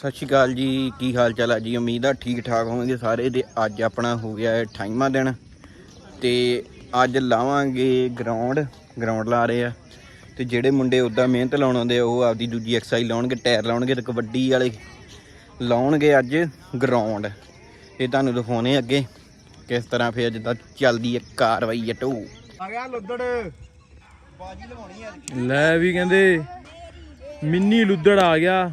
ਸਤਿ ਸ਼੍ਰੀ ਅਕਾਲ ਜੀ ਕੀ ਹਾਲ ਚਾਲ ਆ ਜੀ? ਉਮੀਦ ਆ ਠੀਕ ਠਾਕ ਹੋਵੋਗੇ ਸਾਰੇ ਤੇ ਅੱਜ ਆਪਣਾ ਹੋ ਗਿਆ ਹੈ 28ਵਾਂ ਦਿਨ ਤੇ ਅੱਜ ਲਾਵਾਂਗੇ ਗਰਾਊਂਡ ਗਰਾਊਂਡ ਲਾ ਰਹੇ ਆ। ਤੇ ਜਿਹੜੇ ਮੁੰਡੇ ਉਦਾਂ ਮਿਹਨਤ ਲਾਉਣ ਆਉਂਦੇ ਆ ਉਹ ਆਪਦੀ ਦੂਜੀ ਐਕਸਰਸਾਈਜ਼ ਲਾਉਣਗੇ ਟਾਇਰ ਲਾਉਣਗੇ ਤੇ ਕਬੱਡੀ ਵਾਲੇ ਲਾਉਣਗੇ ਅੱਜ ਗਰਾਊਂਡ ਇਹ ਤੁਹਾਨੂੰ ਦਿਖਾਉਣੇ ਅੱਗੇ ਕਿਸ ਤਰ੍ਹਾਂ ਫਿਰ ਜਿੱਦਾਂ ਚੱਲਦੀ ਹੈ ਕਾਰਵਾਈ ਅਟੋ ਆ ਗਿਆ ਲੁੱਦੜ। ਬਾਜੀ ਲਵਾਉਣੀ ਆ ਲੈ ਵੀ ਕਹਿੰਦੇ ਮਿੰਨੀ ਲੁੱਦੜ ਆ ਗਿਆ।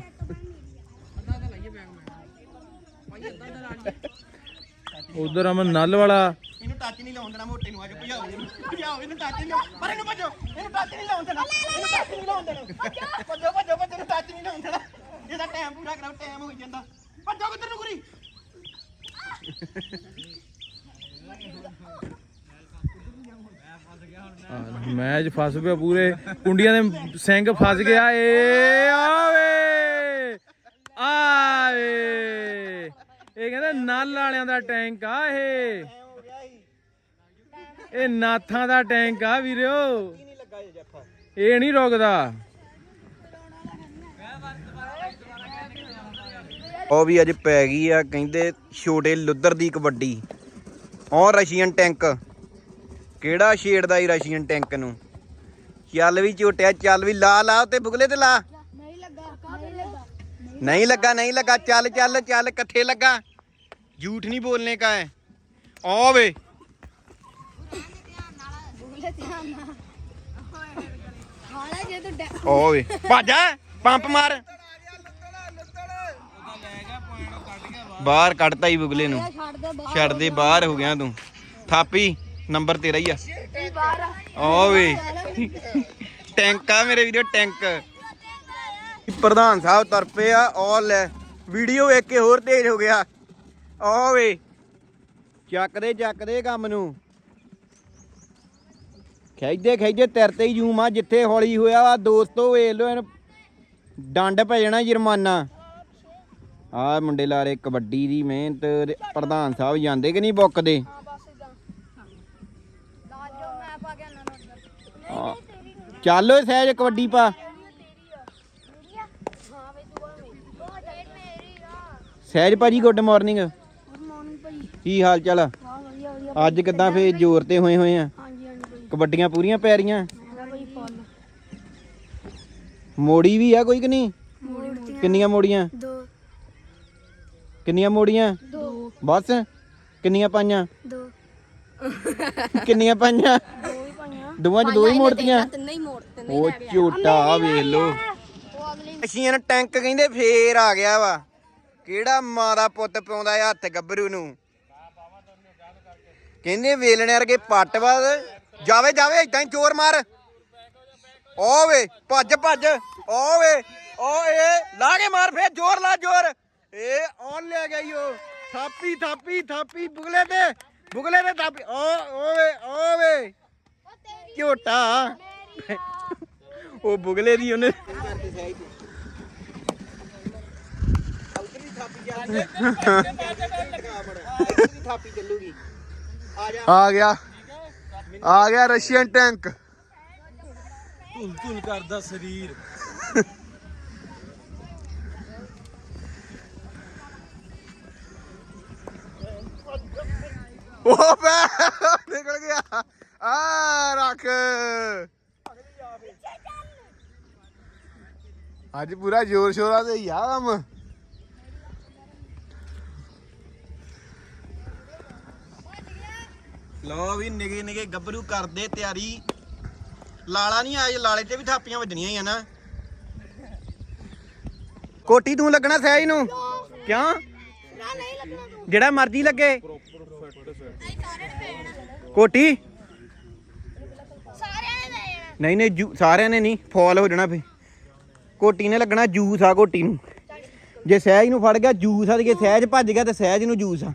ਉਧਰ ਅਮਨ ਨਲ ਵਾਲਾ। ਇਹਨੂੰ ਟੱਚ ਨਹੀਂ ਲਾਉਣ ਦੇਣਾ ਮੋਟੇ ਨੂੰ ਅੱਜ ਭਜਾਓ ਇਹਨੂੰ। ਭਜਾਓ ਇਹਨੂੰ ਟੱਚ ਨਹੀਂ ਲਾਉਣ। ਪਰ ਇਹਨੂੰ ਭੱਜੋ ਇਹਨੂੰ ਟੱਚ ਨਹੀਂ ਲਾਉਣ ਦੇਣਾ। ਇਹਨੂੰ ਟੱਚ ਨਹੀਂ ਲਾਉਣ ਦੇਣਾ। ਭੱਜੋ ਭੱਜੋ ਭੱਜੋ ਇਹਨੂੰ ਟੱਚ ਨਹੀਂ ਲਾਉਣ ਦੇਣਾ। ਇਹਦਾ ਟਾਈਮ ਪੂਰਾ ਕਰਾਓ ਟਾਈਮ ਹੋ ਜਾਂਦਾ। ਭੱਜੋ ਕਿੱਧਰ ਨੂੰ ਗੁਰੀ ਮੈਚ ਫਸ ਪਿਆ ਪੂਰੇ। ਕੁੰਡੀਆਂ ਦੇ ਸਿੰਘ ਫਸ ਗਿਆ। ਏ ਆਵੇ। ਆਵੇ। ਇਹ ਕਹਿੰਦਾ ਨਲ ਵਾਲਿਆਂ ਦਾ ਟੈਂਕ ਆ ਇਹ। ਇਹ ਨਾਥਾਂ ਦਾ ਟੈਂਕ ਆ ਵੀਰਿਓ। ਨਹੀਂ ਲੱਗਾ ਇਹ ਨਹੀਂ ਰੁਕਦਾ। ਉਹ ਵੀ ਅੱਜ ਪੈ ਗਈ ਆ, ਕਹਿੰਦੇ ਛੋਟੇ ਲੁੱਦਰ ਦੀ ਕਬੱਡੀ। ਔਰ ਰਸ਼ੀਅਨ ਟੈਂਕ। ਕਿਹੜਾ ਛੇੜਦਾ ਈ ਰਸ਼ੀਅਨ ਟੈਂਕ ਨੂੰ? ਚੱਲ ਵੀ ਝੋਟਿਆ, ਚੱਲ ਵੀ ਲਾ ਲਾ ਤੇ ਬੁਗਲੇ ਤੇ ਲਾ। ਨਹੀਂ ਲੱਗਾ ਨਹੀਂ ਲੱਗਾ। ਚੱਲ ਚੱਲ ਚੱਲ ਕਿੱਥੇ ਲੱਗਾ। ਝੂਠ ਨਹੀਂ ਬੋਲਨੇ ਕਾ ਹੈ। ਆ ਵੇ। ਬੁਗਲੇ ਧਿਆਨ ਨਾਲ ਹਾਲੇ ਜੇ ਬਾਹਰ ਕੱਢਤਾ ਹੀ ਬੁਗਲੇ ਨੂੰ। ਛੱਡ ਦੇ ਬਾਹਰ ਹੋ ਗਿਆ ਤੂੰ। ਥਾਪੀ, ਨੰਬਰ ਤੇਰਾ ਹੀ ਆ। ਹੀ ਬਾਹਰ ਟੈਂਕ ਆ ਮੇਰੇ ਵੀਡੀਓ ਟੈਂਕ। ਪ੍ਰਧਾਨ ਸਾਹਿਬ ਤੁਰ ਪਏ ਆ ਔਰ ਲੈ ਵੀਡੀਓ ਵੇਖ ਕੇ ਹੋਰ ਤੇਜ਼ ਹੋ ਗਿਆ। ਆ ਵੇ ਚੱਕਦੇ ਚੱਕਦੇ ਕੰਮ ਨੂੰ। ਖਿੱਚਦੇ ਖਿੱਚਦੇ ਤੇਰੇ ਤੇ ਹੀ ਜੂਮ ਆ ਜਿੱਥੇ ਹੌਲੀ ਹੋਇਆ ਵਾ ਦੋਸਤੋ ਵੇਖ ਲੋ ਇਹਨੂੰ। ਡੰਡ ਪੈ ਜਾਣਾ ਜੁਰਮਾਨਾ। ਆ ਮੁੰਡੇ ਲਾਰੇ ਕਬੱਡੀ ਦੀ ਮਿਹਨਤ ਪ੍ਰਧਾਨ ਸਾਹਿਬ ਜਾਂਦੇ ਕਿ ਨਹੀਂ ਬੁੱਕਦੇ? ਚੱਲ ਸਹਿਜ ਕਬੱਡੀ ਪਾ ਮੇਰੀ ਆ ਹਾਂ ਵੇ ਤੂੰ ਆ ਵੇ ਉਹ ਡੇਟ ਮੇਰੀ ਆ ਸਹਿਜ ਭਾਜੀ ਗੁੱਡ ਮਾਰਨਿੰਗ ਗੁੱਡ ਮਾਰਨਿੰਗ ਭਾਈ ਕੀ ਹਾਲ ਚਾਲ ਆ? ਹਾਂ ਵਧੀਆ ਵਧੀਆ ਅੱਜ ਕਿੱਦਾਂ ਫੇ ਜ਼ੋਰ ਤੇ ਹੋਏ ਹੋਏ ਆ? ਹਾਂਜੀ ਹਾਂਜੀ ਭਾਈ ਕਬੱਡੀਆਂ ਪੂਰੀਆਂ ਪੈ ਰਹੀਆਂ ਮੈਂ ਭਾਈ ਫੁੱਲ। ਮੋੜੀ ਵੀ ਆ ਕੋਈ ਕਿ ਨਹੀਂ? ਮੋੜਤੀਆਂ ਕਿੰਨੀਆਂ ਮੋੜੀਆਂ? ਦੋ। ਕਿੰਨੀਆਂ ਮੋੜੀਆਂ? ਦੋ। ਬਸ। ਕਿੰਨੀਆਂ ਪਾਈਆਂ? ਦੋ। ਕਿੰਨੀਆਂ ਪਾਈਆਂ? ਦੋ ਹੀ ਪਾਈਆਂ। ਦੋਵਾਂ ਚ ਦੋ ਹੀ ਮੋੜਤੀਆਂ? ਨਹੀਂ ਮੋੜਤੇ ਉਹ ਝੋਟਾ ਵੇਖ ਲੋ ਉਹ ਅਗਲੀ ਮਸ਼ੀਨ ਟੈਂਕ ਕਹਿੰਦੇ ਫੇਰ ਆ ਗਿਆ ਵਾ। ਕਿਹੜਾ ਮਾਂ ਦਾ ਪੁੱਤ ਪਾਉਂਦਾ ਹੱਥ ਗੱਭਰੂ ਨੂੰ? ਕਹਿੰਦੇ ਵੇਲਣੇ ਵਰਗੇ ਪੱਟ ਵਾ ਜਾਵੇ ਜਾਵੇ ਇਦਾਂ ਹੀ ਜ਼ੋਰ ਮਾਰ। ਓ ਵੇ ਭੱਜ ਭੱਜ। ਓ ਵੇ ਓ ਏ ਲਾ ਕੇ ਮਾਰ ਫੇਰ ਜ਼ੋਰ ਲਾ ਜ਼ੋਰ। ਏ ਔਨ ਲੈ ਗਈ ਓ ਥਾਪੀ ਥਾਪੀ ਥਾਪੀ ਬੁਗਲੇ ਤੇ ਬੁਗਲੇ ਤੇ ਥਾਪੀ। ਓ ਓ ਵੇ ਓ ਵੇ। ਝੋਟਾ। ਉਹ ਬੁਗਲੇ ਦੀ ਉਹਨੇ ਆ ਗਿਆ। ਆ ਗਿਆ ਰਸ਼ੀਅਨ ਟੈਂਕ। ਧੁਲ ਧੁਲ ਕਰਦਾ ਸਰੀਰ। ਉਹ ਪੈ ਨਿਕਲ ਗਿਆ। ਆ ਰੱਖ। ਅੱਜ ਪੂਰਾ ਜ਼ੋਰ ਸ਼ੋਰਾਂ ਤੇ ਹੀ ਆ ਕੰਮ ਲੋ ਵੀ ਨਿਗੇ ਨਿਗੇ ਗੱਭਰੂ ਕਰਦੇ ਤਿਆਰੀ। ਲਾਲਾ ਨਹੀਂ ਆਇਆ ਲਾਲੇ ਤੇ ਵੀ ਥਾਪੀਆਂ ਵੱਜਣੀਆਂ ਹੀ ਆ ਨਾ। ਕੋਟੀ ਤੂੰ ਲੱਗਣਾ ਸਹਿਜ ਨੂੰ? ਕਿਉਂ? ਜਿਹੜਾ ਮਰਜ਼ੀ ਲੱਗੇ। ਕੋਟੀ? ਨਹੀਂ ਨਹੀਂ, ਜੂ ਸਾਰਿਆਂ ਨੇ ਨਹੀਂ, ਫਾਲ ਹੋ ਜਾਣਾ ਫੇ। ਕੋਟੀ ਨੇ ਲੱਗਣਾ ਜੂਸ ਆ, ਕੋਟੀ ਨੂੰ। ਜੇ ਸਹਿਜ ਨੂੰ ਫੜ ਗਿਆ, ਜੂਸ ਆ ਜੇ ਸਹਿਜ ਭੱਜ ਗਿਆ, ਤੇ ਸਹਿਜ ਨੂੰ ਜੂਸ ਆ।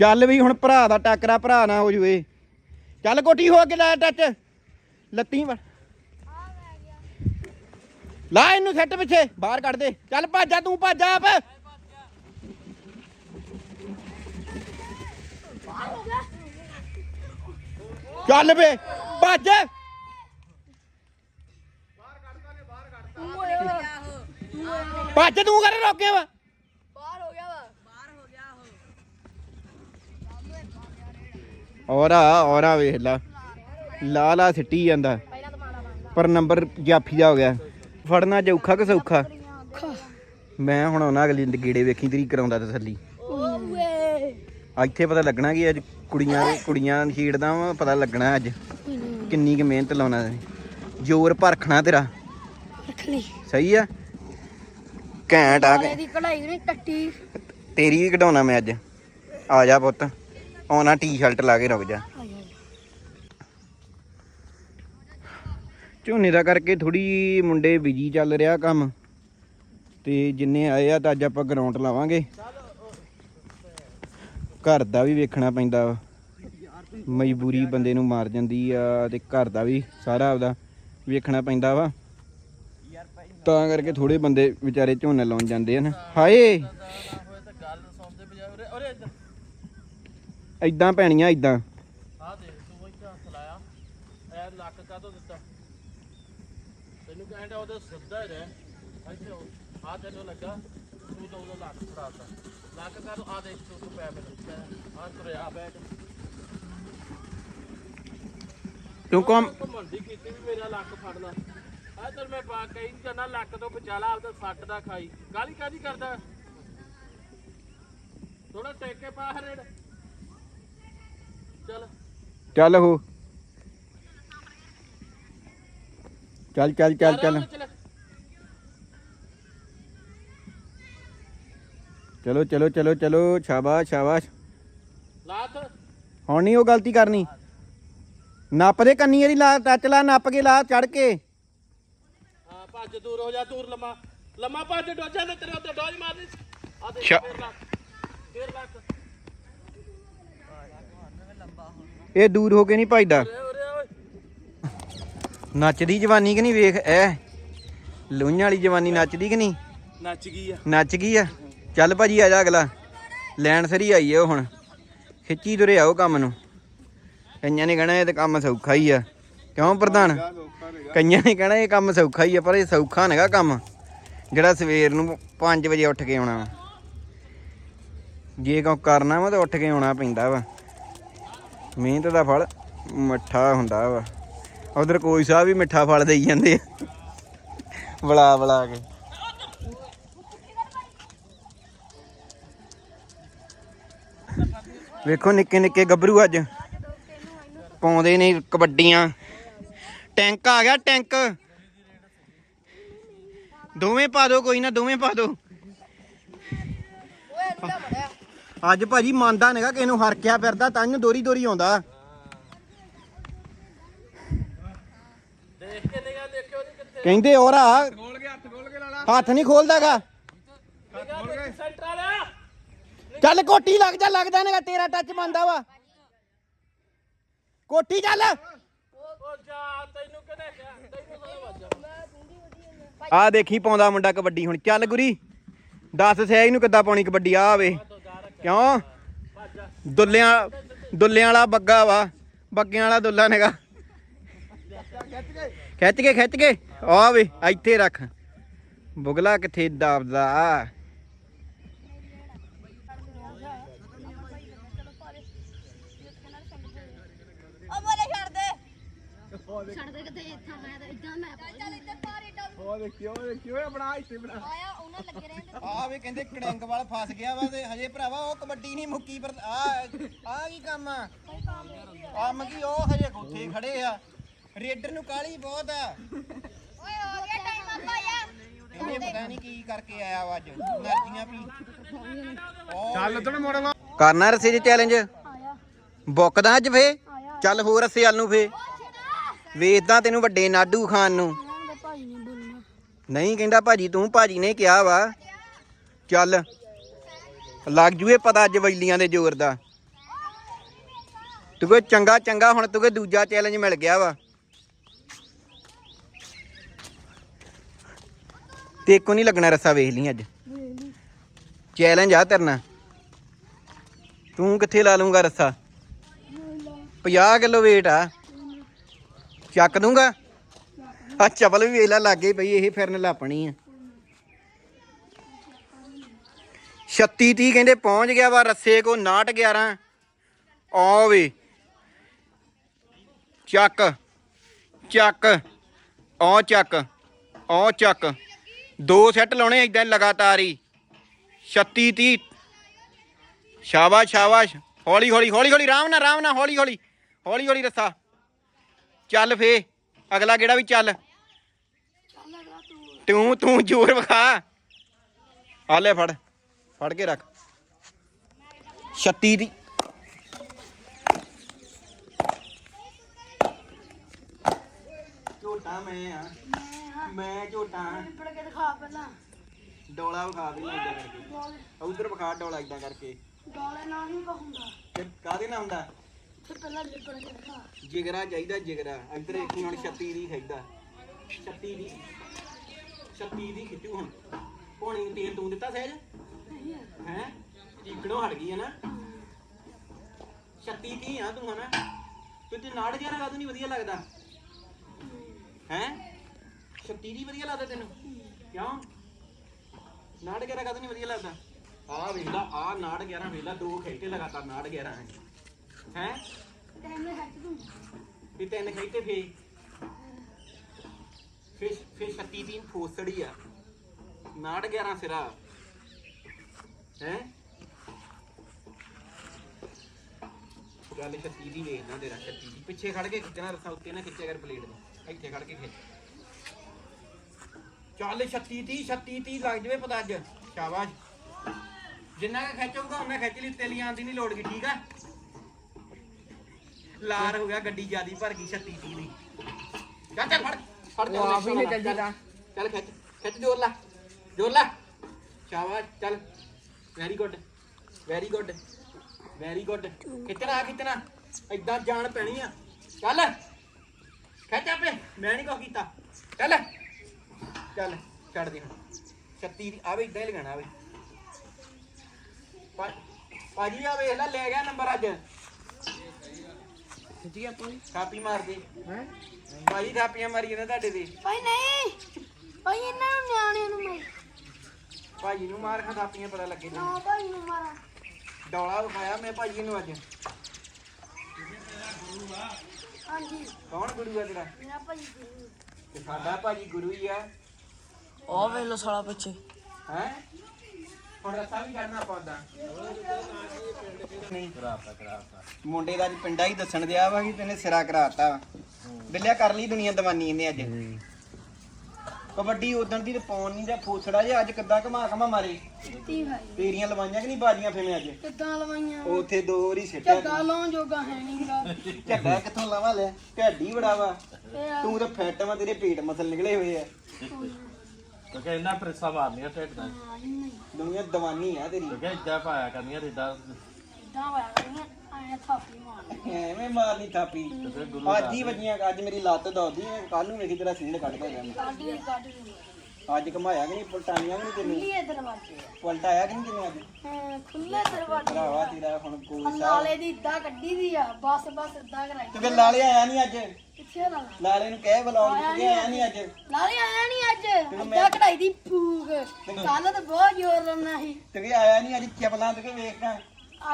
ਚੱਲ ਵੀ ਹੁਣ ਭਰਾ ਦਾ ਟੱਕਰਾ ਭਰਾ ਨਾ ਹੋ ਜੂਏ। ਚੱਲ ਕੋਟੀ ਹੋ ਕੇ ਲੈ ਟੱਚ। ਲੱਤੀ ਵੜ। ਲਾ ਇਹਨੂੰ ਸੈੱਟ ਪਿੱਛੇ ਬਾਹਰ ਕੱਢ ਦੇ। ਚੱਲ ਭੱਜ ਜਾ ਤੂੰ ਭੱਜ ਆਪ। ਚੱਲ ਵੇ ਭੱਜ। ਭੱਜ ਤੂੰ ਕਰ ਰੋਕਿਆ ਵਾ ਬਾਹਰ ਹੋ ਗਿਆ ਵਾ ਔਰਾ ਔਰਾ ਵੇਖ ਲਾ। ਲਾ ਲਾ ਸਿੱਟੀ ਜਾਂਦਾ। ਪਰ ਨੰਬਰ ਜਾਫੀ ਦਾ ਹੋ ਗਿਆ। ਫੜਨਾ ਜੌਖਾ ਕਿ ਸੌਖਾ? ਮੈਂ ਹੁਣ ਉਹਨਾਂ ਅਗਲੀ ਗੇੜੇ ਵੇਖੀ ਤੇਰੀ ਕਰਾਉਂਦਾ ਤਸੱਲੀ। ਇੱਥੇ ਪਤਾ ਲੱਗਣਾ ਕਿ ਅੱਜ ਕੁੜੀਆਂ ਦੇ ਕੁੜੀਆਂ ਛੇੜਦਾ ਵਾ ਪਤਾ ਲੱਗਣਾ ਅੱਜ। ਕਿੰਨੀ ਕੁ ਮਿਹਨਤ ਲਾਉਣਾ ਤੈਂ। ਜ਼ੋਰ ਪਰਖਣਾ ਤੇਰਾ। ਸਹੀ ਆ? ਘੈਂਟ ਆ। ਵਾਲੇ ਦੀ ਕਢਾਈ ਨਹੀਂ ਟੱਟੀ। ਤੇਰੀ ਵੀ ਕਢਾਉਣਾ ਮੈਂ ਅੱਜ। ਆ ਜਾ ਪੁੱਤ। ਆਉਣਾ ਟੀ-ਸ਼ਰਟ ਲਾ ਕੇ ਰੁਕ ਜਾ। ਝੋਨੇ ਦਾ ਕਰਕੇ ਥੋੜੀ ਮੁੰਡੇ ਬਿਜ਼ੀ ਚੱਲ ਰਿਹਾ ਕੰਮ। ਤੇ ਜਿੰਨੇ ਆਏ ਆ ਤਾਂ ਅੱਜ ਆਪਾਂ ਗਰਾਊਂਡ ਲਾਵਾਂਗੇ। ਘਰ ਦਾ ਵੀ ਵੇਖਣਾ ਪੈਂਦਾ ਵਾ। ਮਜਬੂਰੀ ਬੰਦੇ ਨੂੰ ਮਾਰ ਜਾਂਦੀ ਆ ਤੇ ਘਰ ਦਾ ਵੀ ਸਾਰਾ ਆਪਦਾ ਵੇਖਣਾ ਪੈਂਦਾ ਵਾ। ਤਾਂ ਕਰਕੇ ਥੋੜੇ ਬੰਦੇ ਵਿਚਾਰੇ ਝੋਨਾ ਲਾਉਣ ਜਾਂਦੇ ਹਨ ਹਾਏ! ਐਦਾਂ ਪੈਣੀਆਂ ਐਦਾਂ ਆ ਦੇ ਤੂੰ ਇੱਥੇ ਹੱਥ ਲਾਇਆ ਐ ਲੱਕ ਕਾਹਤੋਂ ਦਿੱਤਾ? ਤੈਨੂੰ ਕਹਿੰਦਾ ਉਹਦੇ ਸਿੱਧਾ ਹੀ ਰਹਿ। ਇੱਥੇ ਆ ਤੈਨੂੰ ਲੱਗਾ ਤੂੰ ਤਾਂ ਉਹਦਾ ਲੱਕ ਫੜਾਤਾ ਲੱਕ ਕਾਹਤੋਂ? ਆ ਦੇ ਤੂੰ ਪੈ ਮੈਨੂੰ। ਆ ਤੁਰਿਆ ਬੈਠ। ਤੂੰ ਕੌਮ ਘੁੰਮਣ ਦੀ ਕੀਤੀ ਵੀ ਮੇਰਾ ਲੱਕ ਫੜਨਾ। ਆ ਤੈਨੂੰ ਮੈਂ ਪਾ ਕਹੀ ਜਨਾ ਲੱਕ ਤੋਂ ਬਚਾ ਲਾ ਆਪਦਾ ਸੱਟ ਦਾ ਖਾਈ। ਗਾਲੀ ਕਾਦੀ ਕਰਦਾ? ਥੋੜਾ ਟੇਕ ਪਾ ਹਰੇੜ। ਚੱਲ। ਚੱਲ ਹੋ। ਚੱਲ ਚੱਲ ਚੱਲ ਚੱਲ। ਚਲੋ। ਚਲੋ ਚਲੋ ਚਲੋ ਸ਼ਾਬਾਸ਼ ਸ਼ਾਬਾਸ਼। ਲਾਤ। ਹੁਣ ਨਹੀਂ ਉਹ ਗਲਤੀ ਕਰਨੀ। ਨੱਪ ਦੇ ਕੰਨੀ ਇਹਦੀ ਲਾ ਟੱਚ ਲਾ ਨੱਪ ਕੇ ਲਾ ਚੜ ਕੇ। ਹਾਂ ਭੱਜ ਦੂਰ ਹੋ ਜਾ ਦੂਰ ਲੰਮਾ। ਲੰਮਾ ਭੱਜ ਡੋਜਾ ਤੇ ਤੇਰੇ ਉੱਤੇ ਡੋਜ ਮਾਰਨੀ ਆ ਦੇ ਸ਼ਾ- ਫੇਰ ਲੱਕ ਫੇਰ ਲੱਕ ਇਹ ਦੂਰ ਹੋ ਕੇ ਨਹੀਂ ਭਜਦਾ। ਨੱਚਦੀ ਜਵਾਨੀ ਕਿ ਨਹੀਂ ਵੇਖ ਐ। ਲੋਹੀਆਂ ਵਾਲੀ ਜਵਾਨੀ ਨੱਚਦੀ ਕਿ ਨਹੀਂ? ਨੱਚ ਗਈ ਆ। ਨੱਚ ਗਈ ਆ। ਚੱਲ ਭਾਜੀ ਆ ਜਾ ਅਗਲਾ। ਲੈਣ ਸਰੀ ਆਈਏ ਉਹ ਹੁਣ। ਖਿੱਚੀ ਤੁਰੇ ਆਓ ਕੰਮ ਨੂੰ। ਕਈਆਂ ਨੇ ਕਹਿਣਾ ਇਹ ਤਾਂ ਕੰਮ ਸੌਖਾ ਹੀ ਆ। ਕਿਉਂ ਪ੍ਰਧਾਨ? ਕਈਆਂ ਨੇ ਕਹਿਣਾ ਇਹ ਕੰਮ ਸੌਖਾ ਹੀ ਆ ਪਰ ਇਹ ਸੌਖਾ ਨਹੀਂਗਾ ਕੰਮ। ਜਿਹੜਾ ਸਵੇਰ ਨੂੰ 5 ਵਜੇ ਉੱਠ ਕੇ ਆਉਣਾ ਜੇ ਕੋ ਕਰਨਾ ਵਾ ਤਾਂ ਉੱਠ ਕੇ ਆਉਣਾ ਪੈਂਦਾ ਵਾ। ਮਿਹਨਤ ਦਾ ਫਲ ਮਿੱਠਾ ਹੁੰਦਾ ਵਾ। ਉਧਰ ਕੋਈ ਸਾਹਿਬ ਵੀ ਮਿੱਠਾ ਫਲ ਦੇਈ ਜਾਂਦੇ ਆ। ਬਲਾ ਬਲਾ ਕੇ। ਵੇਖੋ ਨਿੱਕੇ ਨਿੱਕੇ ਗੱਭਰੂ ਅੱਜ। ਪਾਉਂਦੇ ਨੇ ਕਬੱਡੀਆਂ। ਟੈਂਕ ਆ ਗਿਆ, ਟੈਂਕ। ਦੋਵੇਂ ਪਾ ਦਿਓ ਕੋਈ ਨਾ, ਦੋਵੇਂ ਪਾ ਦਿਓ ਅੱਜ ਭਾਜੀ ਮੰਨਦਾ ਨਹੀਂਗਾ ਕਿਸੇ ਨੂੰ ਹਰਕਿਆ ਫਿਰਦਾ ਤਾਂ ਦੋਰੀ ਦੋਰੀ ਆਉਂਦਾ। ਦੇਖ ਕੇ ਨਿਗਾ ਦੇਖਿਓ ਉਹਦੀ ਕਿੱਥੇ ਕਹਿੰਦੇ ਔਰਾ ਖੋਲ ਕੇ ਹੱਥ ਖੋਲ ਕੇ ਲਾ ਲਾ। ਹੱਥ ਨਹੀਂ ਖੋਲਦਾਗਾ। ਸੈਂਟਰ ਚੱਲ ਕੋਟੀ ਲੱਗ ਜਾ ਲੱਗਦਾ ਨਹੀਂਗਾ ਤੇਰਾ ਟੱਚ ਬੰਦਾ ਵਾ। ਕੋਠੀ ਚੱਲ। ਉਹ ਜਾ ਤੈਨੂੰ ਕਿਹਨੇ ਕਿਹਾ? ਤੈਨੂੰ ਕਦੋਂ ਵੱਜਾ ਆ ਦੇਖੀ ਪਾਉਂਦਾ ਮੁੰਡਾ ਕਬੱਡੀ ਹੁਣ। ਚੱਲ ਗੁਰੀ ਦੱਸ ਸਿਆਈ ਨੂੰ ਕਿੱਦਾਂ ਪਾਉਣੀ ਕਬੱਡੀ ਆ ਆਵੇ ਕਿਉਂ? ਦੁੱਲਿਆਂ ਦੁੱਲਿਆਂ ਵਾਲਾ ਬੱਗਾ ਵਾ। ਬੱਗਿਆਂ ਵਾਲਾ ਦੁੱਲਾ ਨੇਗਾ। ਖਿੱਚ ਕੇ ਖਿੱਚ ਕੇ। ਆ ਵੇ, ਇੱਥੇ ਰੱਖ। ਬੁਗਲਾ ਕਿੱਥੇ ਦਾਬਦਾ ਓ ਬੋਲੇ ਛੱਡ ਦੇ ਛੱਡ ਦੇ ਕਿਤੇ ਇੱਥਾਂ ਮੈਂ ਤਾਂ ਇਦਾਂ ਮੈਂ ਚੱਲ ਇੱਧਰ ਪਾਰੀ ਡੱਬ ਉਹ ਦੇਖਿਓ ਦੇਖਿਓ ਬਣਾ ਇੱਥੇ ਬਣਾ। ਆਇਆ ਉਹਨਾਂ ਲੱਗੇ ਰਹਿੰਦੇ। ਆ ਵੇ ਕਹਿੰਦੇ ਕੜੰਗ ਵਾਲ ਫਸ ਗਿਆ ਵਾ ਤੇ ਹਜੇ ਭਰਾਵਾ ਉਹ ਕਬੱਡੀ ਨਹੀਂ ਮੁੱਕੀ ਪਰ ਆ ਆ ਕੀ ਕੰਮ ਆ? ਕੰਮ ਕੀ ਉਹ ਹਜੇ ਉੱਥੇ ਖੜੇ ਆ। ਰੇਡਰ ਨੂੰ ਕਾਲੀ ਬਹੁਤ ਆ। ਓਏ ਹੋ ਗਿਆ ਟਾਈਮ ਆਪਾਂ ਯਾਰ ਇਹਨੇ ਪਤਾ ਨਹੀਂ ਕੀ ਕਰਕੇ ਆਇਆ ਵਾ ਅੱਜ। ਨਰਜੀਆਂ ਵੀ। ਚੱਲ ਉਧਰ ਮੋੜਵਾ ਕਰਨਾ ਰਸੇ ਚ ਚੈਲੰਜ ਆਇਆ। ਬੁੱਕਦਾ ਅੱਜ ਫੇ ਚੱਲ ਹੋਰ ਰਸੇ ਵੱਲ ਨੂੰ ਫੇ ਵੇਚਦਾ ਤੈਨੂੰ ਵੱਡੇ ਨਾਡੂ ਖਾਨ ਨੂੰ। ਇਹਨਾਂ ਦੇ ਭਾਈ ਬੋਲਣਾ ਨਹੀਂ ਕਹਿੰਦਾ ਭਾਜੀ, ਤੂੰ ਭਾਜੀ ਨੇ ਕਿਹਾ ਵਾ। ਚੱਲ, ਲੱਗ ਜੂਏ ਪਤਾ ਅੱਜ ਵੈਲੀਆਂ ਦੇ ਜ਼ੋਰ ਦਾ। ਤੂੰ ਕੋਈ ਚੰਗਾ ਚੰਗਾ ਹੁਣ ਤੂੰ ਕੋਈ ਦੂਜਾ ਚੈਲੰਜ ਮਿਲ ਗਿਆ ਵਾ। ਤੇ ਇੱਕੋ ਨਹੀਂ ਲੱਗਣਾ ਰਸਾ ਵੇਖ ਲਈ ਅੱਜ। ਵੇਲੀ ਚੈਲੰਜ ਆ ਤੇਰੇ ਨਾਲ। ਤੂੰ ਕਿੱਥੇ ਲਾ ਲੂੰਗਾ ਰੱਸਾ? 50 ਕਿਲੋ weight ਆ। ਚੱਕ ਦੂੰਗਾ? ਆ ਚਪਲ ਵੀ ਵੇਲਾ ਲੈ, ਲੱਗੇ ਪਈ, ਇਹ ਫਿਰਨ ਲਾਪਣੀ ਆ। 36 30 ਕਹਿੰਦੇ ਪਹੁੰਚ ਗਿਆ ਵਾ, ਰੱਸੇ ਕੋ 59 11 ਆ ਵੇ। ਚੱਕ ਚੱਕ ਆ ਚੱਕ ਆ ਚੱਕ। ਦੋ ਸੈੱਟ ਲਾਉਣੇ ਇਦਾਂ ਲਗਾਤਾਰ ਹੀ। 36 30 ਸ਼ਾਬਾਸ਼ ਸ਼ਾਬਾਸ਼। ਹੌਲੀ ਹੌਲੀ ਹੌਲੀ ਹੌਲੀ ਆਰਾਮ ਨਾਲ ਆਰਾਮ ਨਾਲ ਹੌਲੀ ਹੌਲੀ ਹੌਲੀ ਹੌਲੀ ਰੱਸਾ। ਚੱਲ ਫੇ ਅਗਲਾ ਕਿਹੜਾ ਵੀ ਚੱਲ? ਤੂੰ ਤੂੰ ਜ਼ੋਰ ਵਿਖਾ। ਆ ਲੈ ਫੜ ਫੜ ਕੇ ਰੱਖ। 36 ਦੀ। ਝੋਟਾ ਮੈਂ ਆ। ਮੈਂ ਝੋਟਾ। ਪੜ ਕੇ ਦਿਖਾ ਪਹਿਲਾਂ ਡੋਲਾ ਵਿਖਾ ਦੇ ਇਦਾਂ ਕਰਕੇ। ਉਧਰ ਵਿਖਾ ਡੋਲਾ ਇਦਾਂ ਕਰਕੇ। ਡੋਲੇ ਨਾਲ ਨਹੀਂ ਕਹੂੰਗਾ ਤੇ ਕਾਦੇ ਨਾਲ ਹੁੰਦਾ? ਜਿਗਰਾ ਚਾਹੀਦਾ ਜਿਗਰਾ। ਇੱਧਰ ਦੇਖੀ ਹੁਣ 36 ਦੀ ਖਾਈਦਾ 36 ਦੀ। 36 ਦੀ ਖਿੱਚੂ ਹੁਣ। ਹੋਣੀ ਤੇਲ ਤੂੰ ਦਿੱਤਾ ਸਹਿਜ? ਹੈ? ਹੈ ਹਟ ਗਈ ਹੈ ਨਾ। 36 ਦੀ ਆ ਤੂੰ ਹਨਾ। ਤੂੰ ਤੇ ਨਾੜ ਜਿਹਾ ਕਾਹਦੋਂ ਨਹੀਂ ਵਧੀਆ ਲੱਗਦਾ। ਹੈ? 36 ਦੀ ਵਧੀਆ ਲੱਗਦਾ ਤੈਨੂੰ। ਕਿਉਂ? ਨਾੜ ਗਿਆਰਾ ਕਦੋਂ ਨਹੀਂ ਵਧੀਆ ਲੱਗਦਾ। ਆ ਵੇਖ ਲਾ ਆ ਨਾੜ 11 ਵੇਲਾ ਦੋ ਖੇਤੇ ਲਗਾਤਾਰ ਨਾੜ 11 ਹੈ ਹੈ? ਟਾਈਮ ਨਾਲ ਦੂੰ ਵੀ ਤਿੰਨ ਖੇਤੇ ਫੇ ਫਿਰ ਫਿਰ 36 ਫੋਸੜੀ ਆ। ਨਾੜ 11 ਸਿਰਾ। ਹੈ? ਗੱਲ 36 ਦੀ ਵੇਖਦਾ ਤੇਰਾ 36 ਦੀ। ਪਿੱਛੇ ਖੜ ਕੇ ਖਿੱਚਣਾ ਰਸਾ ਉੱਤੇ ਨਾ, ਖਿੱਚਿਆ ਕਰ ਪਲੇਟ ਨੂੰ। ਇੱਥੇ ਖੜ ਕੇ ਖਿੱਚ। ਚੱਲ 36 30 36 30 ਲੱਗ ਜਵੇ ਪਤਾ ਅੱਜ। ਸ਼ਾਬਾਸ਼। ਜਿੰਨਾ ਕੁ ਖਿੱਚੋਗਾ ਉਹਨਾਂ ਖਿੱਚ ਲਈ ਤੇਲੀ ਆਂਦੀ ਨਹੀਂ ਲੋੜ ਗਈ ਠੀਕ ਆ? ਲਾਰ ਹੋ ਗਿਆ ਗੱਡੀ ਜਿਆਦੀ ਭਰ ਗਈ 36 30 ਦੀ। ਚੱਲ ਚੱਲ ਫੜ ਫੜ ਚੱਲ ਆਪ ਹੀ ਚੱਲ ਜਾ ਚੱਲ ਖਿੱਚ ਖਿੱਚ ਜੋਰ ਲਾ ਜੋਰ ਲਾ। ਸ਼ਾਬਾਸ਼ ਚੱਲ। Very good very good very good ਖਿੱਚਣਾ ਖਿੱਚਣਾ। ਏਦਾਂ ਜਾਣ ਪੈਣੀ ਆ। ਚੱਲ ਖਿੱਚ ਆਪੇ ਮੈਂ ਨਹੀਂ ਕੁਛ ਕੀਤਾ। ਚੱਲ ਚੱਲ ਛੱਡ ਦੇ ਹੁਣ। 36 ਦੀ ਆਵੇ ਇਦਾਂ ਹੀ ਲਗਾਣਾ ਆਵੇ ਭਾਜੀ ਆ ਵੇਖ ਲੈ ਲੈ ਗਿਆ ਨੰਬਰ ਅੱਜ। ਖਿੱਚ ਗਿਆ ਤੂੰ ਥਾਪੀ ਮਾਰ ਦੇ ਹੈ? ਭਾਜੀ ਥਾਪੀਆਂ ਮਾਰੀ ਨੇ ਤੁਹਾਡੇ ਤੇ। ਭਾਈ ਨਹੀਂ। ਭਾਈ ਇਹਨਾਂ ਨੂੰ ਨਿਆਣਿਆਂ ਨੂੰ ਮੈਂ ਭਾਜੀ ਨੂੰ ਮਾਰ ਖਾ ਥਾਪੀਆਂ ਪਤਾ ਲੱਗੇ ਨਾ ਭਾਈ ਨੂੰ ਮਾਰਾ। ਡੌਲਾ ਵਿਖਾਇਆ ਮੈਂ ਭਾਜੀ ਨੂੰ ਅੱਜ। ਹਾਂਜੀ। ਕੌਣ ਗੁਰੂ ਆ ਤੇਰਾ? ਮੇਰਾ ਭਾਈ ਗੁਰੂ। ਤੇ ਸਾਡਾ ਭਾਜੀ ਗੁਰੂ ਹੀ ਆ। ਉਹ ਵੇਖ ਲੋ ਸਾਲਾ ਪਿੱਛੇ। ਹੈ? ਹੁਣ ਰਸਾ ਵੀ ਕਰਨਾ ਪੌਦਾ ਨਹੀਂ। ਕਰਾਤਾ ਕਰਾਤਾ। ਮੁੰਡੇ ਦਾ ਅੱਜ ਪਿੰਡਾ ਹੀ ਦੱਸਣ ਦਿਆ ਵਾ ਕਿ ਤੈਨੇ ਸਿਰਾ ਕਰਾਤਾ। ਬਿੱਲਿਆ ਕਰ ਲਈ ਦੁਨੀਆ ਦਵਾਨੀ ਇਹਨੇ ਅੱਜ। ਕਬੱਡੀ ਉਦੋਂ ਦੀ ਪੌਣ ਨਹੀਂ ਦਾ ਫੋਸੜਾ ਜੇ ਅੱਜ ਕਿੱਦਾਂ ਘਮਾ ਘਮਾ ਮਾਰੇ। ਤੀ ਭਾਈ ਤੇਰੀਆਂ ਲਵਾਈਆਂ ਕਿ ਨਹੀਂ ਬਾਜੀਆਂ ਫੇਵੇਂ ਅੱਜ? ਕਿੱਦਾਂ ਲਵਾਈਆਂ? ਉੱਥੇ ਦੋ ਵਾਰੀ ਸਿੱਟਿਆ ਝੱਗਾ ਲਾਉਣ ਜੋਗਾ ਹੈ ਨਹੀਂ ਗਾ। ਝੱਗਾ ਕਿੱਥੋਂ ਲਾਵਾ ਲਿਆ ਢੱਡੀ ਬੜਾ ਵਾ। ਤੇ ਆ। ਤੂੰ ਤਾਂ ਫੈਟ ਵਾ ਤੇਰੇ ਪੇਟ ਮਸਲ ਨਿਕਲੇ ਹੋਏ ਆ। ਕਿਉਂਕਿ ਇਹਨਾਂ ਪ੍ਰੈਸਾਂ ਮਾਰਨੀਆਂ ਢਿੱਡ ਦਾ ਹਾਂ ਨਹੀਂ ਦੁਨੀਆ ਦਵਾਨੀ ਆ ਤੇਰੀ। ਕਿਉਂਕਿ ਇੱਦਾਂ ਪਾਇਆ ਕਰਨੀਆਂ ਰਿੱਦਾਂ ਇਦਾਂ ਹੋਇਆ ਕਰੀਆਂ ਐ ਥਾਪੀ ਮਾਰ ਐਵੇਂ ਮਾਰਨੀ ਥਾਪੀ। ਗੁਰੂ ਅੱਜ ਹੀ ਵੱਜੀਆਂ ਅੱਜ ਮੇਰੀ ਲੱਤ ਦੌਦੀ ਐ ਕੱਲ ਨੂੰ ਵੇਖੀ ਤੇਰਾ ਸੀਨ ਕੱਢ ਕੇ ਮੈਂ ਕੱਢ ਲਈ ਕੱਢ ਲਈ। ਅੱਜ ਘਮਾਇਆ ਕਿ ਨਹੀਂ? ਪਲਟਾਈਆਂ ਕਿ ਨਹੀਂ ਤੈਨੂੰ? ਖੁੱਲੇ ਦਰਵਾਜ਼ੇ ਪਲਟਾਇਆ ਕਿ ਨਹੀਂ ਤੈਨੂੰ ਅੱਜ? ਹਾਂ ਖੁੱਲੇ ਦਰਵਾਜ਼ੇ ਭਰਾਵਾ ਤੇਰਾ ਹੁਣ ਕੋਈ ਸਾਹ ਨਾਲੇ ਦੀ ਇਦਾਂ ਕੱਢੀ ਦੀ ਆ ਬਸ ਬਸ ਇਦਾਂ ਕਰਾਈ। ਤੂੰ ਕਿ ਲਾਲੇ ਆਇਆ ਨਹੀਂ ਅੱਜ? ਕਿੱਥੇ ਲਾਲਾ ਲਾਲੇ ਨੂੰ ਕਹਿ ਬਲੌਗ ਤੇ ਆਇਆ ਨਹੀਂ ਅੱਜ? ਨਾਲੇ ਆਇਆ ਨਹੀਂ ਅੱਜ। ਇਦਾਂ ਕਢਾਈ ਦੀ ਫੂਕ। ਕੱਲ ਤਾਂ ਬਹੁਤ ਜ਼ੋਰ ਲਾਉਣਾ ਸੀ। ਤੇ ਕਿ ਆਇਆ ਨਹੀਂ ਅੱਜ ਚਪਲਾਂ ਤੇ ਕਿ ਵੇਖਦਾ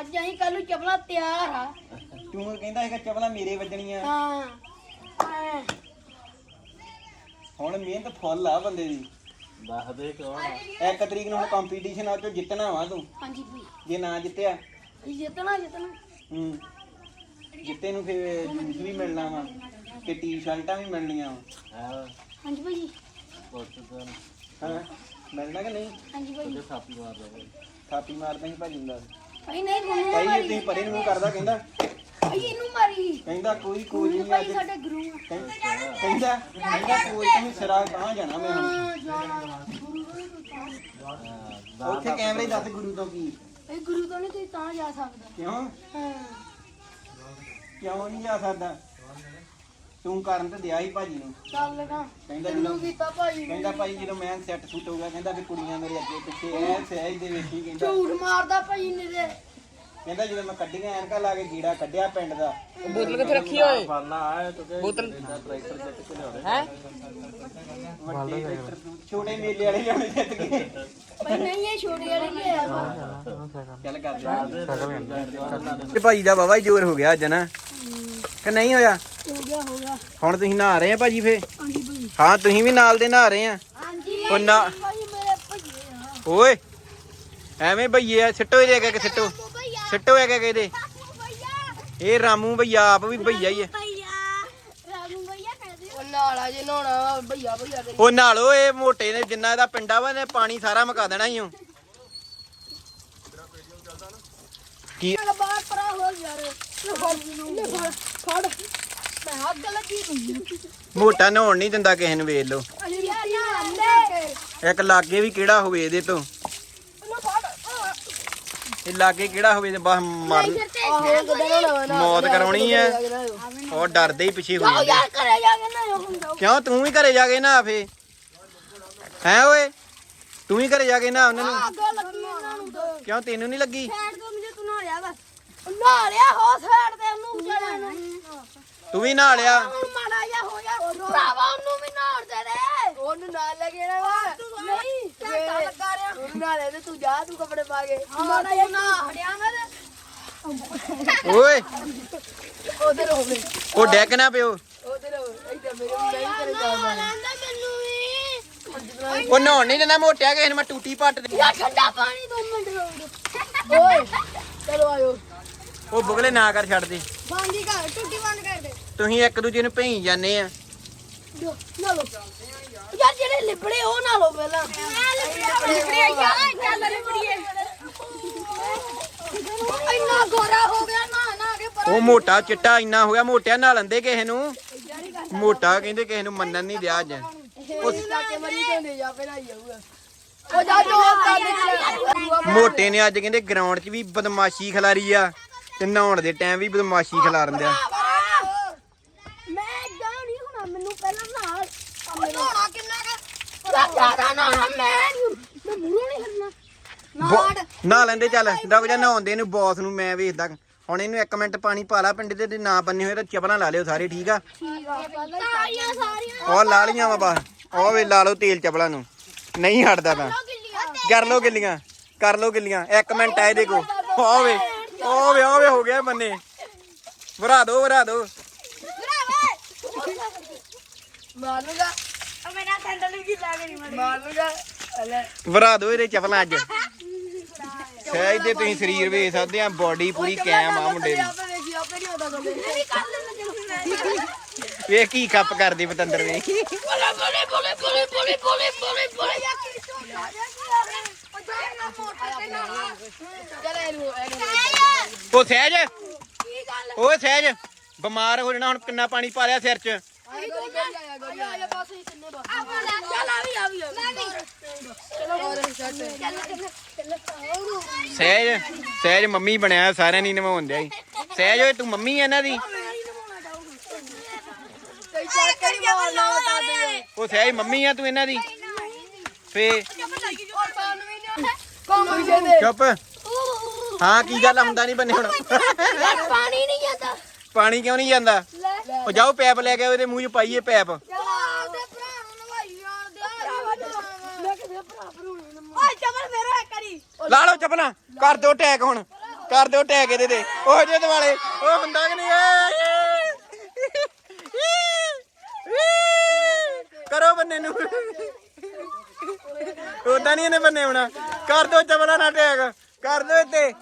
ਅੱਜ ਅਸੀਂ ਕੱਲ ਨੂੰ ਚਪਲਾ ਤਿਆਰ ਆ। ਤੂੰ ਕਹਿੰਦਾ ਹੈਗਾ ਚਪਲਾਂ ਮੇਰੇ ਵੱਜਣੀਆਂ। ਹਾਂ। ਐਂ। ਹੁਣ ਮਿਹਨਤ ਫੁੱਲ ਆ ਬੰਦੇ ਦੀ। ਦੱਸ ਦੇ ਇੱਕ ਤਰੀਕ ਨੂੰ ਹੁਣ ਕੰਪੀਟੀਸ਼ਨ ਆ ਚੋਂ ਜਿੱਤਣਾ ਵਾ ਤੂੰ। ਹਾਂਜੀ ਵੀ ਜੇ ਨਾ ਜਿੱਤਿਆ? ਅਸੀਂ ਜਿੱਤਣਾ ਜਿੱਤਣਾ। ਹੂੰ। ਜਿੱਤੇ ਨੂੰ ਫਿਰ ਜੂਸ ਵੀ ਮਿਲਣਾ ਵਾ ਤੇ ਟੀ-ਸ਼ਰਟਾਂ ਵੀ ਮਿਲਣੀਆਂ ਵਾ। ਹਾਂਜੀ ਭਾਜੀ ਪੁੱਤ ਤਾਂ ਹਾਂ ਮਿਲਣਾ ਕਿ ਨਹੀਂ? ਹਾਂਜੀ ਭਾਜੀ ਤੇ ਥਾਪੀ ਮਾਰ ਦੇ ਥਾਪੀ ਮਾਰਦਾ ਸੀ ਭਾਜੀ ਦਾ ਭਾਈ ਨਹੀਂ ਤੁਹਾਨੂੰ ਭਾਈ ਮਾਰੀ ਤੁਸੀਂ ਪਰੇ ਨੂੰ ਕਰਦਾ ਕਹਿੰਦਾ। ਭਾਈ ਇਹਨੂੰ ਮਾਰੀ। ਕਹਿੰਦਾ ਕੋਈ ਕੋਈ ਨਹੀਂ ਅੱਜ ਸਾਡੇ ਗੁਰੂ। ਕਹਿੰਦਾ ਕਹਿੰਦਾ ਕੋਈ ਤੂੰ ਸਿਰਾ ਕਹਾਂ ਜਾਣਾ ਮੈਂ ਹੁਣ? ਉੱਥੇ ਕੈਮਰੇ ਦੱਸ ਗੁਰੂ ਤੋਂ ਕੀ? ਇਹ ਗੁਰੂ ਤੋਂ ਨਹੀਂ ਤੁਸੀਂ ਤਾਂ ਜਾ ਸਕਦਾ। ਕਿਉਂ? ਹਾਂ। ਕਿਉਂ ਨਹੀਂ ਜਾ ਸਕਦਾ? ਤੂੰ ਕਰਨ ਤੇ ਦਿਆ ਭਾਜੀ ਨੂੰ। ਚੱਲ ਕਹਿੰਦਾ ਤੈਨੂੰ ਜਦੋਂ ਕੀਤਾ ਭਾਈ ਨੇ। ਕਹਿੰਦਾ ਭਾਈ ਜਦੋਂ ਮੈਂ ਸੈੱਟ ਹੋ ਗਿਆ ਕਹਿੰਦਾ ਵੀ ਕੁੜੀਆਂ ਮੇਰੇ ਅੱਗੇ ਪਿੱਛੇ ਐ ਸਹਿਜ ਦੇ ਵੇਖੀ ਕਹਿੰਦਾ। ਝੂਠ ਮਾਰਦਾ ਭਾਈ ਨੇ ਤੇ ਕਹਿੰਦਾ ਜਦੋਂ ਮੈਂ ਕੱਢੀਆਂ ਐਨਕਾਂ ਲਾ ਕੇ ਕੀੜਾ ਕੱਢਿਆ ਪਿੰਡ ਦਾ। ਬੋਤਲ ਕਿੱਥੇ ਰੱਖੀ ਓਏ? ਬੋਤਲ ਹੈ? ਵੱਡੇ ਟਰੈਕਟਰ ਛੋਟੇ ਮੇਲੇ ਵਾਲੇ ਲਿਆਉਣੇ ਜਿੱਤ ਗਏ ਨਹੀਂ ਇਹ ਛੋਟੇ ਵਾਲੇ ਨਹੀਂ ਆਇਆ ਚੱਲ ਕਰ ਤੇ ਭਾਈ ਦਾ ਬਾਬਾ ਜੋਰ ਹੋ ਗਿਆ ਅੱਜ ਨਾ। ਕਿ ਨਹੀਂ ਹੋਇਆ? ਹੋ ਗਿਆ ਹੋ ਗਿਆ। ਹੁਣ ਤੁਸੀਂ ਨਹਾ ਰਹੇ ਆ ਭਾਜੀ ਫੇ ਹਾਂਜੀ ਭਾਈ। ਹਾਂ ਤੁਸੀਂ ਵੀ ਨਾਲ ਦੇ ਨਹਾ ਰਹੇ ਆ। ਹਾਂਜੀ ਉਹ ਨਾ ਭਾਈ ਮੇਰੇ ਭਈਏ ਆ। ਓਏ ਐਵੇਂ ਭਈਏ ਆ ਸਿੱਟੋ ਇਹਦੇ ਅੱਗੇ ਕਿ ਸਿੱਟੋ। ਸਿੱਟੋ ਅੱਗੇ ਕਿ ਇਹ ਰਾਮੂ ਭਈਆ ਆਪ ਵੀ ਭਈਆ ਹੀ ਹੈ ਉਹ ਨਾਲਾ ਜੇ ਨਹਾਉਣਾ ਭਈਆ ਭਈਆ ਦੇ। ਉਹ ਨਾਲੋ ਇਹ ਮੋਟੇ ਨੇ ਜਿੰਨਾ ਇਹਦਾ ਪਿੰਡਾ ਵਾ ਨੇ ਪਾਣੀ ਸਾਰਾ ਮੁਕਾ ਦੇਣਾ ਹੀ ਓ ਕੀ? ਬਾਹਰ ਪਰਾ ਹੋ ਯਾਰ ਲੈ ਫੜ ਲੈ ਫੜ ਫੜ। ਮੈਂ ਹੱਥ ਲੱਗੀ ਨਹੀਂ ਮੋਟਾ ਨਹਾਉਣ ਨਹੀਂ ਦਿੰਦਾ ਕਿਸੇ ਨੂੰ ਵੇਖ ਲਓ। ਨਾ ਇੱਕ ਲਾਗੇ ਵੀ ਕਿਹੜਾ ਹੋਵੇ ਇਹਦੇ ਤੋਂ। ਇਹ ਲਾਗੇ ਕਿਹੜਾ ਹੋਵੇ ਤੇ ਬਸ ਮਰਨ। ਮੌਤ ਕਰਾਉਣੀ ਐ ਉਹ ਡਰਦੇ ਹੀ ਪਿੱਛੇ ਹੋ ਜਾਂਦੇ। ਕਿਉਂ? ਤੂੰ ਵੀ ਘਰੇ ਜਾ ਕੇ ਨਾ ਫੇ। ਹੈ ਓਏ? ਤੂੰ ਵੀ ਘਰੇ ਜਾ ਕੇ ਨਾ ਉਹਨਾਂ ਨੂੰ। ਕਿਉਂ ਤੈਨੂੰ ਨਹੀਂ ਲੱਗੀ? ਸਾਈਡ ਤੋਂ ਮੈਨੂੰ ਤੂੰ ਨਾ ਲਿਆ ਬਸ। ਨਾ ਲਿਆ ਹੋ ਸਾਈਡ ਤੇ ਉਹਨੂੰ ਨੂੰ। ਤੂੰ ਵੀ ਨਹਾ ਲਿਆ। ਹੁਣ ਮਾੜਾ ਜਿਹਾ ਹੋ ਜਾ ਭਰਾਵਾ ਉਹਨੂੰ ਵੀ ਨਾ ਦੇ ਦੇ। ਉਹਨੂੰ ਨਾਲ ਲੱਗੇ ਨਾ ਵਾ। ਨਹੀਂ ਘੰਟਾ ਲੱਗਾ ਰਿਹਾ। ਉਹਨੂੰ ਨਾਲ ਲੈ ਤੇ ਤੂੰ ਜਾ ਤੂੰ ਕੱਪੜੇ ਪਾ ਕੇ। ਮਾੜਾ ਜਿਹਾ ਨਾ ਹੜਿਆ ਨਾ ਤੇ। ਓਏ। ਉਧਰ ਹੋਵੇ ਉਹ ਡੈਕ ਨਾ ਪਿਓ। ਉਧਰ ਇੱਧਰ ਮੇਰੇ ਵੀ ਨਹੀਂ ਕਰੇ ਜਾਣਾ ਲੈਂਦਾ ਮੈਨੂੰ ਵੀ। ਉਹ ਨਹਾਉਣ ਨਹੀਂ ਦਿੰਦਾ ਮੋਟਿਆ ਕਿਸੇ ਨੂੰ ਮੈਂ ਟੂਟੀ ਪੱਟ ਦੇ ਯਾ ਠੰਡਾ ਪਾਣੀ ਦੋ ਮਿੰਟ ਰੁਕ ਓਏ ਚਲੋ ਆਇਓ। ਉਹ ਬੁਗਲੇ ਨਾ ਕਰ ਛੱਡ ਦੇ। ਬੰਦੀ ਕਰ ਟੁੱਟੀ ਬੰਦ ਕਰ ਦੇ। ਤੁਸੀਂ ਇੱਕ ਦੂਜੇ ਨੂੰ ਭਈ ਜਾਂਦੇ ਆ। ਜੋ ਨਾ ਲੋ ਯਾਰ ਜਿਹੜੇ ਲਿਬੜੇ ਉਹ ਨਾ ਲੋ ਪਹਿਲਾਂ ਲਿਬੜੇ ਯਾਰ ਚੱਲ ਲਿਬੜੀਏ। ਇੰਨਾ ਗੋਰਾ ਹੋ ਗਿਆ ਨਾ ਨਾ ਕੇ ਪਰ ਉਹ ਮੋਟਾ ਚਿੱਟਾ ਇੰਨਾ ਹੋ ਗਿਆ ਮੋਟਿਆ ਨਹਾ ਲੈਂਦੇ ਕਿਸੇ ਨੂੰ। ਮੋਟਾ ਕਹਿੰਦੇ ਕਿਸੇ ਨੂੰ ਮੰਨਣ ਨਹੀਂ ਦਿਆ ਅੱਜ। ਉਸ ਮਰੀ ਜਾ ਪਹਿਲਾਂ ਹੀ ਆਊਗਾ ਉਹ ਜਾ ਜੋ ਕਰ ਮੋਟੇ ਨੇ ਅੱਜ ਕਹਿੰਦੇ ਗਰਾਊਂਡ 'ਚ ਵੀ ਬਦਮਾਸ਼ੀ ਖਿਲਾਰੀ ਆ ਤੇ ਨਹਾਉਣ ਦੇ ਟਾਈਮ ਵੀ ਬਦਮਾਸ਼ੀ ਖਿਲਾਰਨ ਦਿਆ ਮੈਂ ਇਦਾਂ ਨਹੀਂ ਹੋਣਾ ਮੈਨੂੰ ਪਹਿਲਾਂ ਕਿੰਨਾ ਜ਼ਿਆਦਾ ਮੈਂ ਨੀ- ਮੈਂ ਨਹੀਂ ਹਟਣਾ। ਬੋ- ਨਹਾ ਲੈਂਦੇ ਚੱਲ ਜਾ ਨਹਾਉਂਦੇ ਨੂੰ ਬੌਸ ਨੂੰ ਮੈਂ ਵੇਖਦਾ। ਹੁਣ ਇਹਨੂੰ ਇੱਕ ਮਿੰਟ ਪਾਣੀ ਪਾ ਲਾ ਪਿੰਡ ਦੇ ਤੇ ਨਾ ਬੰਨੇ ਹੋਏ ਤਾਂ ਚਪਲਾਂ ਲਾ ਲਿਓ ਸਾਰੇ ਠੀਕ ਆ? ਠੀਕ ਆ। ਸਾਰੀਆਂ ਸਾਰੀਆਂ ਉਹ ਲਾ ਲੀਆਂ ਵਾ ਬਸ। ਉਹ ਵੇ ਲਾ ਲਓ ਤੇਲ ਚਪਲਾਂ ਨੂੰ। ਨਹੀਂ ਹਟਦਾ ਤਾਂ। ਕਰ ਲਓ ਗਿੱਲੀਆਂ। ਕਰ ਲਓ ਗਿੱਲੀਆਂ ਇੱਕ ਮਿੰਟ ਆ ਇਹਦੇ ਕੋ ਉਹ ਵੇ ਉਹ ਵੇ ਉਹ ਵੇ ਹੋ ਗਿਆ ਬੰਨੇ। ਵਰਾ ਦੋ ਵਰਾ ਦੋ। ਮਾਰ ਲੂਗਾ ਮੇਰਾ ਸੈਂਡਲ ਵੀ ਲਾ ਕੇ ਨਹੀਂ ਮਾਰ ਲੂਗਾ ਲੈ ਵਰਾ ਦੋ ਇਹਦੇ ਚਪਲਾਂ ਅੱਜ ਸਹਿਜ ਦੇ ਤੁਸੀਂ ਸਰੀਰ ਵੇਖ ਸਕਦੇ ਆ ਬੋਡੀ ਪੂਰੀ ਕੈਮ ਆ ਮੁੰਡੇ ਦੀ ਆਪੇ ਵੇਖੀ ਆਪੇ ਨਹੀਂ ਹੁੰਦਾ ਕੋਲੇ ਮੇਰੀ ਕਰ ਲੈਣਾ ਮੈਂ ਵੇਖ ਕੀ ਕੱਪ ਕਰਦੀ ਪਤੰਦਰ ਵੇਖ ਬੋਲੇ ਬੋਲੇ ਬੋਲੇ ਬੋਲੇ ਬੋਲੇ ਬੋਲੇ ਬੋਲੇ ਬੋਲੇ ਯਾ ਕੀ ਸੋਚਦਾ ਹੈ ਉਹ ਸਹਿਜ ਕੀ ਗੱਲ ਉਹ ਸਹਿਜ ਬਿਮਾਰ ਹੋ ਜਾਣਾ ਹੁਣ ਕਿੰਨਾ ਪਾਣੀ ਪਾ ਲਿਆ ਸਿਰ 'ਚ? ਸਹਿਜ ਸਹਿਜ ਮੰਮੀ ਬਣਿਆ ਸਾਰਿਆਂ ਨੇ ਨਿਭਾਉਣ ਦਿਆ ਸਹਿਜ ਓਏ ਤੂੰ ਮੰਮੀ ਇਹਨਾਂ ਦੀ? ਉਹ ਸਹਿਜ ਮੰਮੀ ਆ ਤੂੰ ਇਹਨਾਂ ਦੀ? ਫੇ। ਚੁੱਪ। ਹਾਂ ਕੀ ਗੱਲ ਹੁੰਦਾ ਨਹੀਂ ਬੰਨੇ ਹੁਣ। ਪਾਣੀ ਨਹੀਂ ਜਾਂਦਾ। ਪਾਣੀ ਕਿਉਂ ਨਹੀਂ ਜਾਂਦਾ? ਉਹ ਜਾਓ ਪੈਪ ਲੈ ਕੇ ਇਹਦੇ ਮੂੰਹ 'ਚ ਪਾਈਏ ਪੈਪ। ਨੂੰ ਲਾ ਲਓ ਚਪਲਾਂ ਕਰ ਦਿਓ ਟੈਗ ਹੁਣ ਕਰ ਦਿਓ ਟੈਗ ਇਹਦੇ ਤੇ। ਉਹ ਜੇ ਦੁਆਲੇ ਉਹ ਹੁੰਦਾ ਕਿ ਨਹੀਂ? ਕਰੋ ਬੰਨੇ ਨੂੰ। ਉਦਾਂ ਨਹੀਂ ਇਹਨੇ ਬੰਨੇ ਹੋਣਾ। ਕਰ ਦਿਓ ਚਪਲਾਂ ਨਾਲ ਟੈਗ ਕਰ ਦਿਓ ਇੱਥੇ।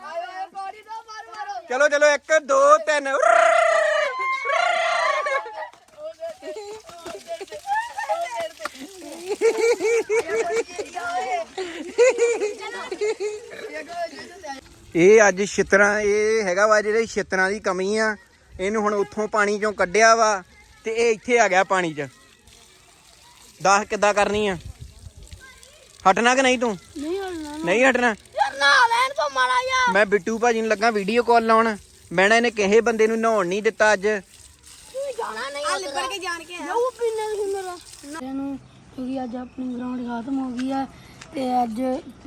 ਚਲੋ ਚਲੋ 1 2 3 ਇਹ ਅੱਜ ਛਿੱਤਰਾਂ ਇਹ ਹੈਗਾ ਵਾ ਜਿਹੜੇ ਛਿੱਤਰਾਂ ਦੀ ਕਮੀ ਆ। ਇਹਨੂੰ ਹੁਣ ਉੱਥੋਂ ਪਾਣੀ ਚੋਂ ਕੱਢਿਆ ਵਾ ਤੇ ਇਹ ਇੱਥੇ ਆ ਗਿਆ ਪਾਣੀ 'ਚ। ਦੱਸ ਕਿੱਦਾਂ ਕਰਨੀ ਆ? ਹਟਣਾ ਕਿ ਨਹੀਂ ਤੂੰ? ਨਹੀਂ ਹਲਣਾ ਨਹੀਂ ਹਟਣਾ? ਯਾਰ ਨਾ ਲੈਣ ਤੋਂ ਮਾੜਾ ਯਾਰ ਮੈਂ ਬਿੱਟੂ ਭਾਜੀ ਨੂੰ ਲੱਗਾ ਵੀਡੀਓ ਕਾਲ ਲਾਉਣ। ਮੈਨਾਂ ਇਹਨੇ ਕਿਸੇ ਬੰਦੇ ਨੂੰ ਨਹਾਉਣ ਨਹੀਂ ਦਿੱਤਾ ਅੱਜ। ਤੂੰ ਜਾਣਾ ਨਹੀਂ ਆ ਲਿਬੜ ਕੇ ਜਾਣ ਕੇ ਆਇਆ ਉਹ ਪੀਣੇ ਸੀ ਮੇਰਾ। ਨੂੰ ਕਿਉਂਕਿ ਅੱਜ ਆਪਣੀ ਗਰਾਊਂਡ ਖਤਮ ਹੋ ਗਈ ਹੈ ਤੇ ਅੱਜ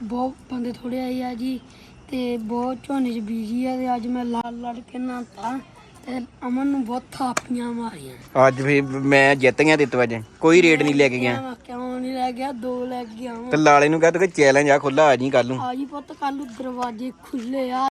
ਬਹੁਤ ਬੰਦੇ ਥੋੜੇ ਆਏ ਆ ਜੀ ਤੇ ਬਹੁਤ ਝੋਨੇ 'ਚ ਬੀਜੀ ਆ ਤੇ ਅੱਜ ਮੈਂ ਲੜ ਲੜ ਕੇ ਨਹਾਤਾ ਤੇ ਅਮਨ ਨੂੰ ਬਹੁਤ ਥਾਪੀਆਂ ਮਾਰੀਆਂ। ਅੱਜ ਵੀ ਮੈਂ ਜਿੱਤ ਗਿਆ ਦਿੱਤ ਵਜੇ ਕੋਈ ਰੇਡ ਨਹੀਂ ਲੈ ਕੇ ਗਿਆ। ਮੈਂ ਕਿਉਂ ਨਹੀਂ ਲੈ ਗਿਆ? ਦੋ ਲੈ ਕੇ ਗਿਆ ਤੇ ਲਾਲੇ ਨੂੰ ਕਹ ਤੂੰ ਚੈਲੰਜ ਆ ਖੁੱਲਾ ਆ ਜੀ ਕੱਲ ਨੂੰ। ਆਜੀ ਪੁੱਤ ਕੱਲ ਨੂੰ ਦਰਵਾਜ਼ੇ ਖੁੱਲੇ ਆ।